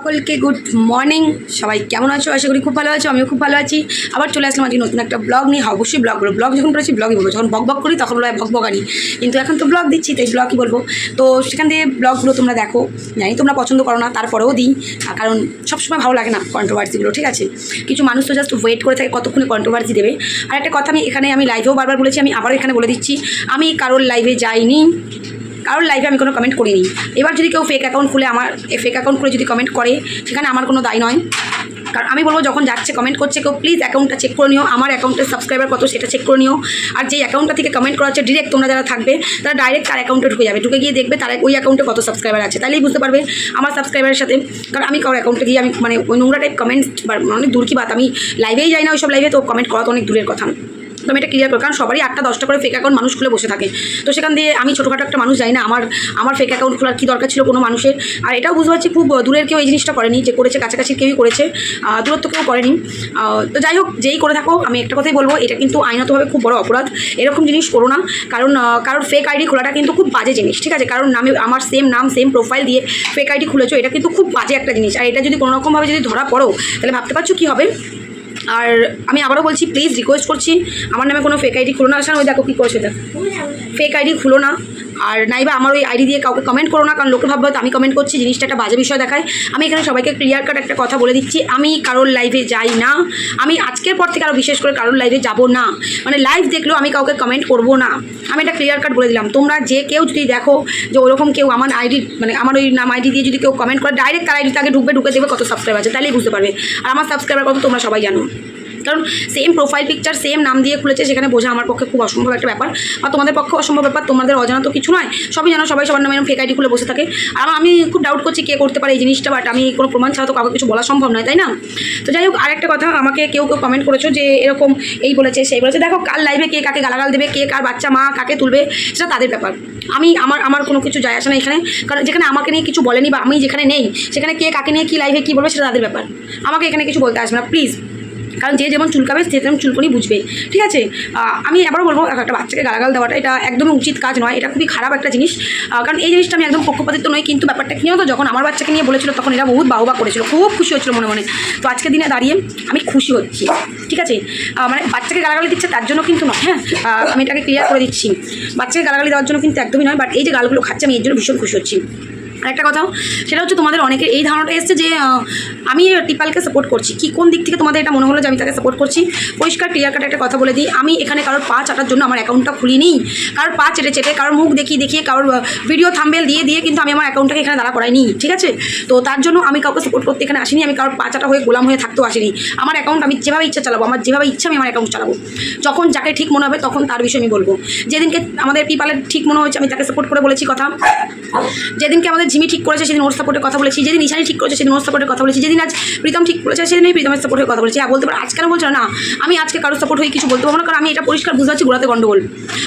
সকলকে good morning সবাই কেমন আছো? আশা করি খুব ভালো আছো আমিও খুব ভালো আছি। আবার চলে আসলাম আজকে নতুন একটা ব্লগ নিয়ে। হ্যাঁ, অবশ্যই ব্লগ বলব ব্লগ যখন করেছি ব্লগই বলব। যখন বক বক করি তখন বলা বক বকানি। কিন্তু এখন তো ব্লগ দিচ্ছি তাই ব্লগই বলব। তো সেখান থেকে ব্লগগুলো তোমরা দেখো। জানি তোমরা পছন্দ করো না তারপরেও দিই। কারণ সবসময় ভালো লাগে না কন্ট্রোভার্সিগুলো ঠিক আছে? কিছু মানুষ তো জাস্ট ওয়েট করে থাকে কতক্ষণে কন্ট্রোভার্সি দেবে। আর একটা কথা আমি এখানে আমি লাইভেও বারবার বলেছি আমি আবারও এখানে বলে দিচ্ছি। আমি কারোর লাইভে যাইনি। কারোর লাইভে আমি কোনো কমেন্ট করিনি। এবার যদি কেউ ফেক অ্যাকাউন্ট খুলে আমার ফেক অ্যাকাউন্ট খুলে যদি কমেন্ট করে, সেখানে আমার কোনো দায় নয়। কারণ আমি বলব, যখন যাচ্ছে কমেন্ট করছে কেউ প্লিজ অ্যাকাউন্টটা চেক করে নিও। আমার অ্যাকাউন্টের সাবস্ক্রাইবার কত, সেটা চেক করে নিও। আর যেই অ্যাকাউন্টটা থেকে কমেন্ট করা হচ্ছে ডিরেক্ট তোমরা যারা থাকবে, তারা ডাইরেক্ট তার অ্যাকাউন্টে ঢুকে যাবে। ঢুকে গিয়ে দেখবে তার ওই অ্যাকাউন্টে কত সাবস্ক্রাইবার আছে। তাহলেই বুঝতে পারবে আমার সাবস্ক্রাইবারের সাথে, কারণ আমি কারোর অ্যাকাউন্টে গিয়ে আমি মানে ওই নোংরা টাইপ কমেন্ট অনেক দূর কি বাত, আমি লাইভেই যাই না ওইসব লাইভে তো কমেন্ট করা তো অনেক দূরের কথা। তো আমি এটা ক্লিয়ার করি কারণ সবারই আটটা, দশটা করে ফেক অ্যাকাউন্ট মানুষ খুলে বসে থাকে। তো সেখান দিয়ে আমি ছোটোখাটো একটা মানুষ যাই না, আমার আমার ফেক অ্যাকাউন্ট খোলার কী দরকার ছিল কোনো মানুষের? আর এটাও বুঝতে পারছি, খুব দূরের কেউ এই জিনিসটা করেনি, যে করেছে কাছাকাছি কেউই করেছে। দূরত্ব কেউ করেনি। তো যাই হোক, যেই করে থাকো, আমি একটা কথাই বলব, এটা কিন্তু আইনতভাবে খুব বড় অপরাধ। এরকম জিনিস করো না। কারণ কারোর ফেক আইডি খোলাটা কিন্তু খুব বাজে জিনিস, ঠিক আছে? কারণ নামে আমার সেম নাম সেম প্রোফাইল দিয়ে ফেক আইডি খুলেছো, এটা কিন্তু খুব বাজে একটা জিনিস। আর এটা যদি কোনো রকমভাবে যদি ধরা পড়ো, তাহলে ভাবতে পারছ কী হবে? আর আমি আবারও বলছি প্লিজ রিকোয়েস্ট করছি। আমার নামে কোনো ফেক আইডি খুলো না। আসলে ওই দেখো কী করছে, দেখ। ফেক আইডি খুলো না। আর নাইবা আমার ওই আইডি দিয়ে কাউকে কমেন্ট করো না, কারণ লোকে ভাববে আমি কমেন্ট করছি, জিনিসটা একটা বাজে বিষয় দেখায়। আমি এখানে সবাইকে ক্লিয়ার কাট একটা কথা বলে দিচ্ছি, আমি কারোর লাইভে যাই না। আমি আজকের পর থেকে আরও বিশেষ করে কারোর লাইভে যাব না। মানে লাইভ দেখলেও আমি কাউকে কমেন্ট করব না। আমি এটা ক্লিয়ার কাট বলে দিলাম, তোমরা যে কেউ যদি দেখো যে ওরকম কেউ আমার আইডি মানে আমার ওই নাম আইডি দিয়ে যদি কেউ কমেন্ট করে ডাইরেক্ট তার আইডি তাকে ঢুকবে, ঢুকে দেবে কত সাবস্ক্রাইব আছে, তাহলেই বুঝতে পারবে। আর আমার সাবস্ক্রাইবার কত তোমরা সবাই জানো। কারণ সেম প্রোফাইল পিকচার সেম নাম দিয়ে খুলেছে সেখানে বোঝা আমার পক্ষে খুব অসম্ভব একটা ব্যাপার বা তোমাদের পক্ষে অসম্ভব ব্যাপার, তোমাদের অজানা তো কিছু নয়, সবই জানো সবাই সবার নামে ফেক আইডি খুলে বসে থাকে। আর আমি খুব ডাউট করছি কে করতে পারে এই জিনিসটা বাট আমি কোনো প্রমাণ ছাড়া তো কাউকে কিছু বলা সম্ভব নয়, তাই না? তো যাই হোক, আরেকটা কথা, আমাকে কেউ কেউ কমেন্ট করেছ যে এরকম এই বলেছে, সেই বলেছে। দেখো, কার লাইভে কে কাকে গালাগাল দেবে, কে কার বাচ্চা, মা কাকে তুলবে, সেটা তাদের ব্যাপার। আমি, আমার আমার কোনো কিছু যায় আসে না এখানে, কারণ যেখানে আমাকে নিয়ে কিছু বলেনি বা আমি যেখানে নেই, সেখানে কে কাকে নিয়ে কী লাইভে কী বলবে সেটা তাদের ব্যাপার। আমাকে এখানে কিছু বলতে আসবে না প্লিজ কারণ যে যেমন চুলকাবে, সে তেমন চুলকনি বুঝবে। ঠিক আছে? আমি আবারও বলব, একটা বাচ্চাকে গালাগাল দেওয়াটা, এটা একদমই উচিত কাজ নয়, এটা খুবই খারাপ একটা জিনিস। কারণ এই জিনিসটা আমি একদম পক্ষপাতিত্ব নয় কিন্তু ব্যাপারটা কি হতো যখন আমার বাচ্চাকে নিয়ে বলেছিল, তখন এরা বহুত বাহবা করেছিল, খুব খুশি হচ্ছিল মনে মনে। তো আজকের দিনে দাঁড়িয়ে আমি খুশি হচ্ছি, ঠিক আছে? মানে বাচ্চাকে গালাগালি দিচ্ছে তার জন্য কিন্তু নয় হ্যাঁ? আমি এটাকে ক্লিয়ার করে দিচ্ছি। বাচ্চাকে গালাগালি দেওয়ার জন্য কিন্তু একদমই নয় বাট এই যে গালগুলো খাচ্ছে, আমি এর জন্য ভীষণ খুশি হচ্ছি। আরেকটা কথা সেটা হচ্ছে তোমাদের অনেকের এই ধারণাটা এসছে যে আমি টিপালকে সাপোর্ট করছি। কি কোন দিক থেকে তোমাদের এটা মনে হলো যে আমি তাকে সাপোর্ট করছি? পরিষ্কার ক্লিয়ার কাট একটা কথা বলে দিই। আমি এখানে কারোর পা চাটার জন্য আমার অ্যাকাউন্টটা খুলিনি। কারোর পা চেটে চেটে, কারোর মুখ দেখিয়ে দেখিয়ে, কারোর ভিডিও থাম্বেল দিয়ে দিয়ে কিন্তু আমি আমার অ্যাকাউন্টটাকে এখানে দাঁড়া করাই করাইনি, ঠিক আছে? তো তার জন্য আমি কাউকে সাপোর্ট করতে এখানে আসিনি, আমি কারোর পা চাটা হয়ে গোলাম হয়ে থাকতেও আসিনি। আমার অ্যাকাউন্ট আমি যেভাবে ইচ্ছা চালাবো, আমার যেভাবে ইচ্ছা আমি আমার অ্যাকাউন্ট চালাবো। যখন যাকে ঠিক মনে হবে তখন তার বিষয়ে আমি বলব। যেদিনকে আমাদের পিপালের ঠিক মনে হয়েছে, আমি তাকে সাপোর্ট করে বলেছি কথা। যেদিনকে আমাদের জিমি ঠিক করেছে, সেদিন ওর সাপোর্টের কথা বলেছি। যেদিন ইশানি ঠিক করেছে, সেদিন ওর সাপোর্টের কথা বলেছি। যেদিন আজ প্রীতম ঠিক করেছে, সেদিন আমি প্রীতমের সাপোর্টের কথা বলেছি। হ্যাঁ বলতে পারো, আজ কেন বলছো না আমি আজকে কারোর সাপোর্ট হয়ে কিছু বলতে পারব না, কারণ আমি এটা পরিষ্কার বুঝতে পারছি গোড়াতে গন্ডগোল।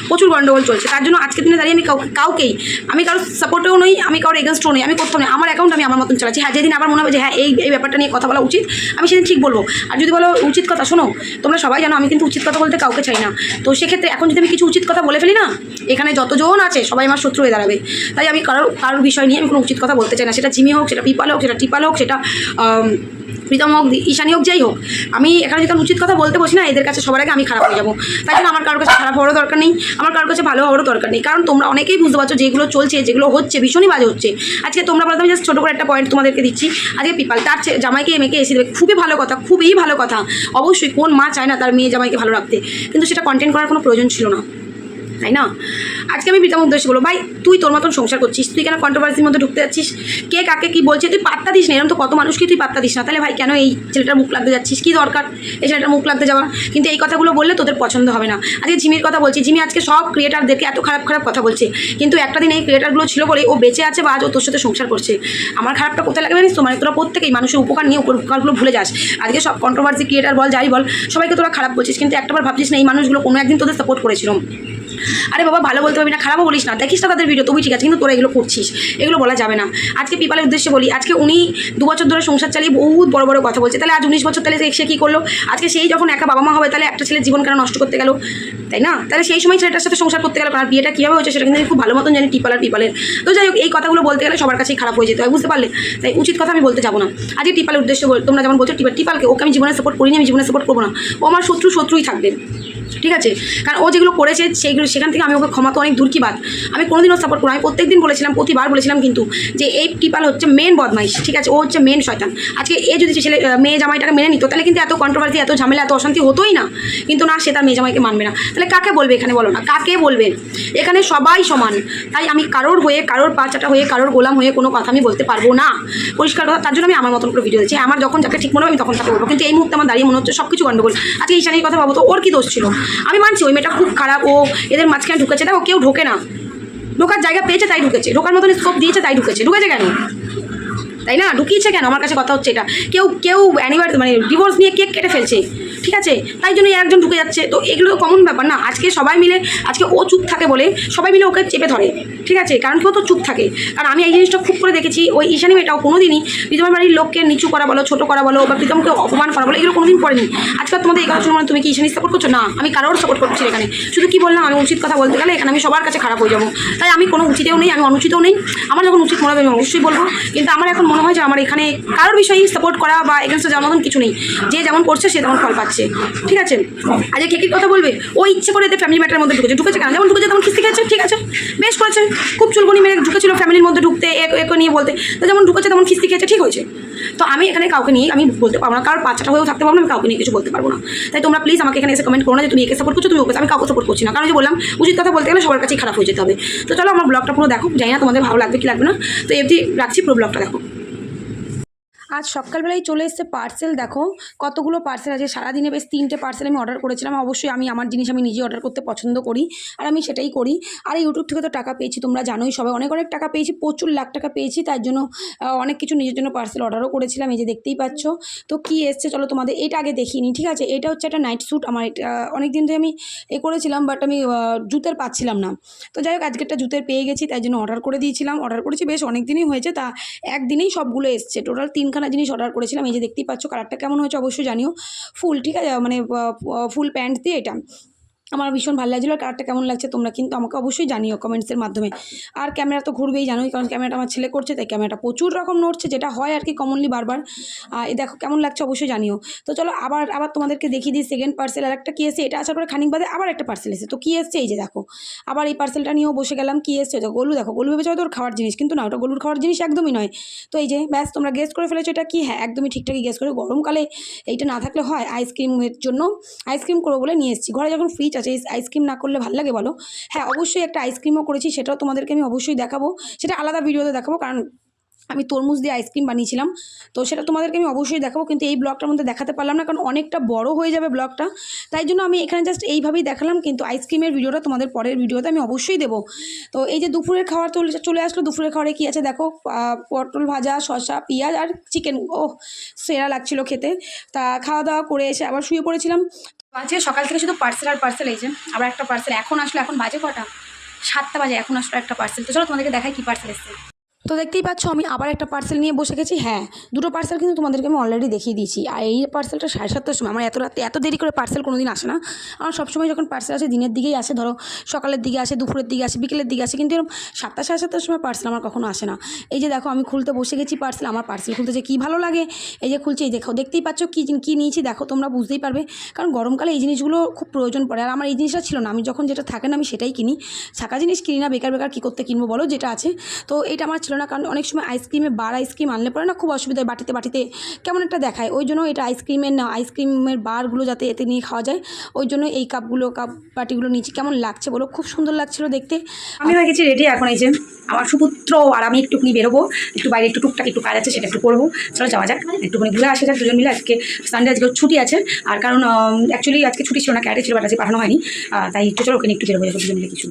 প্রচুর গন্ডগোল চলছে। তার জন্য আজকের দিনে দাঁড়িয়ে আমি কাউকেই, আমি কারোর সাপোর্টেও নই, আমি কারোর এগেনস্টও নই, আমি করতে নই। আমার অ্যাকাউন্ট আমি আমার মতন চালাচ্ছি। হ্যাঁ যেদিন আবার মনে হবে যে হ্যাঁ এই এই ব্যাপারটা নিয়ে কথা বলা উচিত, আমি সেদিন ঠিক বলব। আর যদি বলো উচিত কথা, শোনো, তোমরা সবাই জানো আমি কিন্তু উচিত কথা বলতে কাউকে চাই না। তো সেক্ষেত্রে এখন যদি আমি কিছু উচিত কথা বলে ফেলি না, এখানে যতজন আছে, সবাই আমার শত্রু হয়ে দাঁড়াবে। তাই আমি কারোর কারোর বিষয় নিয়ে আমি কোনো উচিত কথা বলতে চাই না। সেটা জিমি হোক, সেটা পিপাল হোক, সেটা টিপাল হোক, সেটা প্রীতম হোক, ঈশানি হোক, যাই হোক। আমি এখানে আমি উচিত কথা বলতে বসি না, এদের কাছে সবার আগে আমি খারাপ হয়ে যাব। তাই জন্য আমার কারোর কাছে খারাপ হওয়ারও দরকার নেই। আমার কারোর কাছে ভালো হওয়ারও দরকার নেই। কারণ তোমরা অনেকেই বুঝতে পারছ যেগুলো চলছে, যেগুলো হচ্ছে, ভীষণই বাজে হচ্ছে। আজকে তোমরা বলতে জাস্ট ছোটো করে একটা পয়েন্ট তোমাদেরকে দিচ্ছি। আজকে পিপাল, তার জামাইকে, মেয়েকে এসে দেবে। খুবই ভালো কথা, খুবই ভালো কথা। অবশ্যই কোন মা চায় না তার মেয়ে জামাইকে ভালো রাখতে। কিন্তু সেটা কন্টেন্ট করার কোনো প্রয়োজন ছিল না। তাই না? আজকে আমি প্রীতম উদ্দেশ্যে বলব, ভাই, তুই তোর মতন সংসার করছিস, তুই কেন কন্ট্রোভার্সির মধ্যে ঢুকতে যাচ্ছিস? কে কাকে কি বলছে? তুই পাত্তা দিস না এরকম তো কত মানুষকে তুই পাত্তা দিস না। তাহলে ভাই, কেন এই ছেলেটার মুখ লাগতে যাচ্ছিস? কি দরকার এই ছেলেটার মুখ লাগতে যাওয়া? কিন্তু এই কথাগুলো বললে তোদের পছন্দ হবে না। আজকে জিমির কথা বলছি জিমি আজকে সব ক্রিয়েটারদেরকে এত খারাপ খারাপ কথা বলছে। কিন্তু একটা দিন এই ক্রিয়েটারগুলো ছিল বলে ও বেঁচে আছে বা আজ ও তোর সাথে সংসার করছে। আমার খারাপটা কোথায় লাগবে জানিস তো? মানে তোরা প্রত্যেকেই মানুষের উপকার নিয়ে উপকারগুলো ভুলে যাস। আজকে সব কন্ট্রোভার্সি ক্রিয়েটার বল, যাই বল, সবাইকে তোরা খারাপ বলছিস। কিন্তু একটাবার ভাবছিস না, এই মানুষগুলো কোনো একদিন তোদের সাপোর্ট করেছিল। আরে বাবা, ভালো বলতে পারবি না, খারাপও বলিস না। দেখিস না তাদের ভিডিও তুমি ঠিক আছে, কিন্তু তোরা এগুলো করছিস। এগুলো বলা যাবে না। আজকে পিপালের উদ্দেশ্যে বলি, আজকে উনি দু বছর ধরে সংসার চালিয়ে বহুত বড় বড় কথা বলছে। তাহলে আজ উনিশ বছর তাহলে সে- কী করল? আজকে সেই যখন একা বাবা মা হবে, তাহলে একটা ছেলের জীবন কেন নষ্ট করতে গেল? তাই না? তাহলে সেই সময় ছেলেটার সাথে সংসার করতে গেল, কারণ বিয়েটা কীভাবে হয়েছে সেটা কিন্তু খুব ভালো মতন জানি টিপালার পিপালের। তো যাই হোক, এই কথাগুলো বলতে গেলে সবার কাছেই খারাপ হয়ে যেতে হয়, বুঝতে পারলে? তাই উচিত কথা আমি বলতে যাব না। আজকে টিপালের উদ্দেশ্যে তোমরা যেমন বলছো টিপাল টিপালকে ওকে আমি জীবনে সাপোর্ট করিনি, আমি জীবনে সাপোর্ট করব না। ও আমার শত্রু, শত্রুই থাকবে। ঠিক আছে? কারণ ও যেগুলো করেছে সেইগুলো, সেখান থেকে আমি ওকে ক্ষমা তো অনেক দূর কি বাদ। আমি কোনোদিনও সাপোর্ট করি। আমি প্রত্যেকদিন বলেছিলাম, প্রতিবার বলেছিলাম কিন্তু যে এই টিপাল হচ্ছে মেন বদমাইশ, ঠিক আছে? ও হচ্ছে মেন শয়তান। আজকে এ যদি ছেলে মেয়ে জামাইটাকে মেনে নিত, তাহলে কিন্তু এত কন্ট্রোভার্সি এত ঝামেলা, এত অশান্তি হতোই না। কিন্তু না, সে তার মেয়ে জামাইকে মানবে না। তাহলে কাকে বলবে এখানে বলো না? কাকে বলবে? এখানে সবাই সমান। তাই আমি কারোর হয়ে, কারোর পাচাটা হয়ে, কারোর গোলাম হয়ে কোনো কথা আমি বলতে পারব না। পরিষ্কার কথা, তার জন্য আমি আমার মতন করে ভিডিও দিচ্ছি আমার যখন যাকে ঠিক মনে হবে আমি তখন তাকে বলব। কিন্তু এই মুহূর্তে আমার দাঁড়িয়ে মনে হচ্ছে সব কিছু গন্ডগোল। আজকে ঈশানির কথা ভাবো তো, ওর কি দোষ ছিল? আমি মানছি, ওই মেয়েটা খুব খারাপ, ও এদের মাঝখানে ঢুকেছে, দেখো কেউ ঢোকে না। ঢোকার জায়গা পেয়েছে, তাই ঢুকেছে। ঢোকার মতন স্কোপ দিয়েছে, তাই ঢুকেছে। ঢুকেছে কেন? তাই না? ঢুকিয়েছে কেন? আমার কাছে কথা হচ্ছে এটা। কেউ কেউ অ্যানিভার্স মানে ডিভোর্স নিয়ে কেক কেটে ফেলছে, ঠিক আছে? তাই জন্য একজন ঢুকে যাচ্ছে। তো এগুলো কমন ব্যাপার না। আজকে সবাই মিলে, আজকে ও চুপ থাকে বলে সবাই মিলে ওকে চেপে ধরে। ঠিক আছে, কারণ কেউ তো চুপ থাকে। কারণ আমি এই জিনিসটা খুব করে দেখেছি, ওই ঈশানী মেয়েটাও কোনো দিনই প্রীতমের বাড়ির লোককে নিচু করা বলো, ছোটো করা বলো, বা প্রীতমকে অপমান করা বলো, এগুলো কোনো কোনোদিন করেনি। আজকাল তোমাদের এই কথা মনে তুমি কি ঈশানী সাপোর্ট করছ? না, আমি কারোর সাপোর্ট করছি এখানে। শুধু কি বললাম, আমি উচিত কথা বলতে গেলে এখানে আমি সবার কাছে খারাপ হয়ে যাব। তাই আমি কোনো উচিতেও নেই, আমি অনুচিতও নেই। আমার যখন উচিত মনে হবে, আমি অবশ্যই বলব। কিন্তু আমার এখন মনে হয় যে আমার এখানে কারোর বিষয়ে সাপোর্ট করা বা এগেনস্টে যাওয়ার মতন কিছু নেই। যে যেমন করছে, সে তেমন ফল পাচ্ছে। ঠিক আছে? আজকে কে কথা বলবে? ও ইচ্ছে করে এতে ফ্যামিলি ম্যাটারের মধ্যে ঢুকেছে। ঢুকেছে কেন? যেমন ঢুকেছে, তেমন কিস্তি খেয়েছে। ঠিক আছে? বেশ করেছে। খুব চুলবনি মেরে ঢুকেছিল ফ্যামিলির মধ্যে ঢুকতে, এক, একে নিয়ে বলতে, তো যেমন ঢুকেছে তেমন খিস্তি খেয়েছে, ঠিক হয়েছে। তো আমি এখানে কাউকে নিয়ে, আমি বলতে পারব না, কারোর বাচ্চাটা হয়েও থাকতে পারব না, আমি কাউকে নিয়ে কিছু বলতে পারব না। তাই তোমরা প্লিজ আমাকে এখানে এসে কমেন্ট করো না যে তুমি একে সাপোর্ট করছ, তুমি ওকে, আমি কাউকে সাপোর্ট করছি না। কারণ যে বললাম, উচিত কথা বলতে গেলে সবার কাছেই খারাপ হয়ে যেতে হবে। তো চলো আমার ব্লগটা পুরো দেখো, জানি না তোমাদের ভালো লাগবে কি লাগবে না। তো এমনি রাখছি, পুরো ব্লগটা দেখো। আজ সকালবেলায় চলে এসছে পার্সেল দেখো। কতগুলো পার্সেল আছে? সারাদিনে বেশ তিনটে পার্সেল আমি অর্ডার করেছিলাম। অবশ্যই আমি আমার জিনিস আমি নিজে অর্ডার করতে পছন্দ করি আর আমি সেটাই করি। আর ইউটিউব থেকে তো টাকা পেয়েছি, তোমরা জানোই, সবাই অনেক অনেক টাকা পেয়েছি, প্রচুর লাখ টাকা পেয়েছি, তার জন্য অনেক কিছু নিজের জন্য পার্সেল অর্ডারও করেছিলাম, এই যে দেখতেই পাচ্ছ। তো কি এসছে চলো তোমাদের, এটা আগে দেখিনি ঠিক আছে? এটা হচ্ছে একটা নাইট স্যুট আমার এটা অনেক দিন ধরে আমি এ করেছিলাম বাট আমি জুতের পাচ্ছিলাম না। তো যাই হোক আজকে একটা জুতের পেয়ে গেছি, তাই জন্য অর্ডার করে দিয়েছিলাম। অর্ডার করেছি, বেশ অনেক দিনই হয়েছে, তা একদিনেই সবগুলো এসছে। টোটাল তিনখানা জিনিস অর্ডার করেছিলাম, এই যে দেখতেই পাচ্ছ কালারটা কেমন হয়েছে অবশ্যই জানিও। ফুল, ঠিক আছে? মানে ফুল প্যান্ট দিয়ে এটা। আমার ভীষণ ভালো লাগছিল আর কালারটা কেমন লাগছে তোমরা কিন্তু আমাকে অবশ্যই জানিও কমেন্টসের মাধ্যমে। আর ক্যামেরা তো ঘুরবেই, জানোই কারণ ক্যামেরাটা আমার ছেলে করছে, তাই ক্যামেরাটা প্রচুর রকম নড়ছে, যেটা হয় আর কি কমনলি বারবার। এই দেখো কেমন লাগছে অবশ্যই জানিও। তো চলো আবার আবার তোমাদেরকে দেখিয়ে দিই সেকেন্ড পার্সেল আর একটা কী এসে এটা আসার পরে খানিক বাদে আবার একটা পার্সেল এসে তো কী এসছে? এই যে দেখো, আবার এই পার্সেলটা নিয়েও বসে গেলাম, কী এসছে? গোলু, দেখো গোলু ভেবেছে হয়তো খাওয়ার জিনিস, কিন্তু না, ওটা গোলুর খাওয়ার জিনিস একদমই নয়। তো এই যে, ব্যাস, তোমরা গেস করে ফেলেছো এটা কি? হ্যাঁ একদমই ঠিকঠাকই গেস করে, গরমকালে এইটা না থাকলে হয় আইসক্রিমের জন্য আইসক্রিম করব বলে নিয়ে এসেছি। ঘরে যখন ফ্রিজ আছে আইসক্রিম না করলে ভালো লাগে বলো? হ্যাঁ অবশ্যই একটা আইসক্রিমও করেছি, সেটাও তোমাদেরকে আমি অবশ্যই দেখাবো। সেটা আলাদা ভিডিওতে দেখাবো, কারণ আমি তরমুজ দিয়ে আইসক্রিম বানিয়েছিলাম। তো সেটা তোমাদেরকে আমি অবশ্যই দেখাবো, কিন্তু এই ব্লগটার মধ্যে দেখাতে পারলাম না, কারণ অনেকটা বড় হয়ে যাবে ব্লগটা তাই জন্য আমি এখানে জাস্ট এইভাবেই দেখালাম, কিন্তু আইসক্রিমের ভিডিওটা তোমাদের পরের ভিডিওতে আমি অবশ্যই দেবো। তো এই যে দুপুরের খাবার চলে চলে আসলো দুপুরের খাবারে, কী আছে দেখো? পটল ভাজা শশা পেঁয়াজ আর চিকেন ও সেরা লাগছিল খেতে। তা খাওয়া দাওয়া করে এসে আবার শুয়ে পড়েছিলাম। আজকে সকাল থেকে শুধু পার্সেল আর পার্সেল এই যে, আবার একটা পার্সেল এখন আসলো, এখন বাজে কটা? সাতটা বাজে, এখন আসলো একটা পার্সেল তো চলো তোমাদেরকে দেখায় কী পার্সেল এসছে। তো দেখতেই পাচ্ছ, আমি আবার একটা পার্সেল নিয়ে বসে গেছি। হ্যাঁ দুটো পার্সেল কিন্তু তোমাদেরকে আমি অলরেডি দেখিয়ে দিয়েছি। আর এই পার্সেলটা সাড়ে সাতটার সময়, আমার এত রাতে এত দেরি করে পার্সেল কোনো দিন আসে না। আমার সবসময় যখন পার্সেল আসে, দিনের দিকেই আসে। ধরো, সকালের দিকে আসে, দুপুরের দিকে আসে, বিকেলের দিকে আসে, কিন্তু এরকম সাতটা সাড়ে সাতটার সময় পার্সেল আমার কখনো আসে না। এই যে দেখো, আমি খুলতে বসে গেছি পার্সেল আমার পার্সেল খুলতে যে কী ভালো লাগে। এই যে খুলছি, এই দেখো, দেখতেই পাচ্ছ কী কী নিয়েছি। দেখো, তোমরা বুঝতেই পারবে। কারণ গরমকালে এই জিনিসগুলো খুব প্রয়োজন পড়ে। আর আমার এই জিনিসটা ছিল না, আমি যখন যেটা থাকে না, আমি সেটাই কিনি। ছাকা জিনিস কিনি না, বেকার বেকার কী করতে কিনবো বলো, যেটা আছে। তো এটা আমার ছিল না কারণ অনেক সময় আইসক্রিমে বার আইসক্রিম আনলে পরে না খুব অসুবিধা হয়, বাটিতে বাটিতে কেমন একটা দেখায়। ওই জন্য এটা আইসক্রিমের না আইসক্রিমের বারগুলো যাতে এতে নিয়ে খাওয়া যায়, ওই জন্য এই কাপগুলো কাপ বাটিগুলো নিচে কেমন লাগছে বলো? খুব সুন্দর লাগছিল দেখতে। আমি হয়ে গেছি রেডি এখন এই যে আমার সুপুত্র আর আমি একটুখানি বেরোবো, একটু বাইরে একটু টুকটাক একটু কাজ আছে, সেটা একটু করব। চলো যাওয়া যাক, একটুখানি ঘুরে আসা যাক, দুজন মিলে আজকে সানডে আজকে ছুটি আছে। আর কারণ অ্যাকচুয়ালি আজকে ছুটি ছিল না ক্যারে ছিল, বাট আজকে পাঠানো হয়নি। তাই একটু চলো, ওখানে একটু বেরোবো, দুজন মিলে কিছু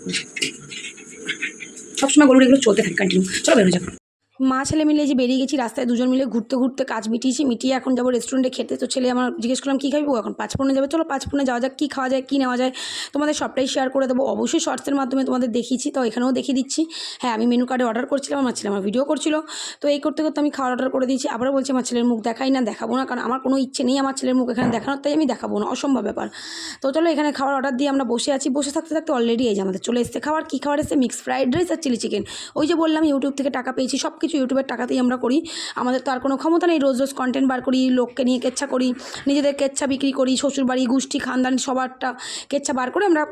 সবসময় গরুর এগুলো চলতে থাকে কন্টিনিউ চলো বেরো যাক। মা ছেলে মিলে যে বেরিয়ে গেছি রাস্তায়, দুজন মিলে ঘুরতে ঘুরতে কাজ মিটিয়েছি, মিটিয়ে এখন যাব রেস্টুরেন্টে খেতে। তো ছেলে আমার জিজ্ঞেস করলাম, কী খাবি? ও এখন পাঁচফোড়নে যাবে। চলো পাঁচফোড়নে যাওয়া যাক, কী খাওয়া যায়, কী নেওয়া যায়। তোমাদের সবটাই শেয়ার করে দেবো। অবশ্যই শর্টসের মাধ্যমে তোমাদের দেখিয়েছি, তো এখানেও দেখিয়ে দিচ্ছি। হ্যাঁ আমি মেনু কার্ডে অর্ডার করছিলাম, আমার ছেলে আমার ভিডিও করছিল। তো এই করতে করতে আমি খাওয়ার অর্ডার করে দিয়েছি। আবারও বলছি, আমার ছেলের মুখ দেখাই না, দেখাবো না, কারণ আমার কোনো ইচ্ছে নেই আমার ছেলের মুখ এখানে দেখানোর, তাই আমি দেখাবো না। অসম্ভব ব্যাপার। তো চলো এখানে খাবার অর্ডার দিয়ে আমরা বসে আছি। বসে থাকতে থাকতে অলরেডি এই যে আমাদের চলে এসছে খাবার কী খাবার এসছে? মিক্স ফ্রাইড রাইস আর চিলি চিকেন ওই যে বললাম ইউটিউব থেকে টাকা পেয়েছি সব কিছু ইউটিউবের টাকাতেই আমরা করি। আমাদের তো আর কোনো ক্ষমতা নেই। রোজ রোজ কন্টেন্ট বার করি, লোককে নিয়ে কেচ্ছা করি, নিজেদের কেচ্ছা বিক্রি করি, শ্বশুরবাড়ি, গোষ্ঠী, খানদান সবারটা কেচ্ছা বার করে আমরা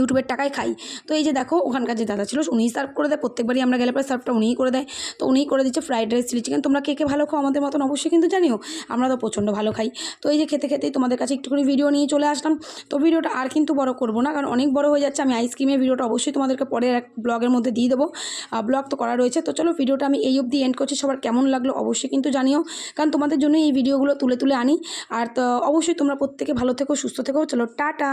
ইউটিউবের টাকায় খাই। তো এই যে দেখো, ওখানকার যে দাদা ছিল, উনিই সার্ভ করে দেয়। প্রত্যেকবারই আমরা গেলে পরে সার্ভটা উনিই করে দেয়। তো উনিই করে দিচ্ছে ফ্রাইড রাইস চিলি চিকেন তোমরা কে কে ভালো খাও আমাদের মতন অবশ্যই কিন্তু জানিও। আমরা তো প্রচণ্ড ভালো খাই। তো এই যে খেতে খেতেই তোমাদের কাছে একটুখানি ভিডিও নিয়ে চলে আসলাম। তো ভিডিওটা আর কিন্তু বড় করব না, কারণ অনেক বড় হয়ে যাচ্ছে। আমি আইসক্রিমের ভিডিওটা অবশ্যই তোমাদেরকে পরে এক ব্লগের মধ্যে দিয়ে দেবো। ব্লগ তো করা রয়েছে। তো চলো ভিডিওটা আমি এই অবধি এন্ড করছি। সবার কেমন লাগল অবশ্যই কিন্তু জানিও। কারণ তোমাদের জন্য এই ভিডিওগুলো তুলে তুলে আনি। আর তো অবশ্যই তোমরা প্রত্যেকে ভালো থেকো, সুস্থ থেকো। চলো, টাটা!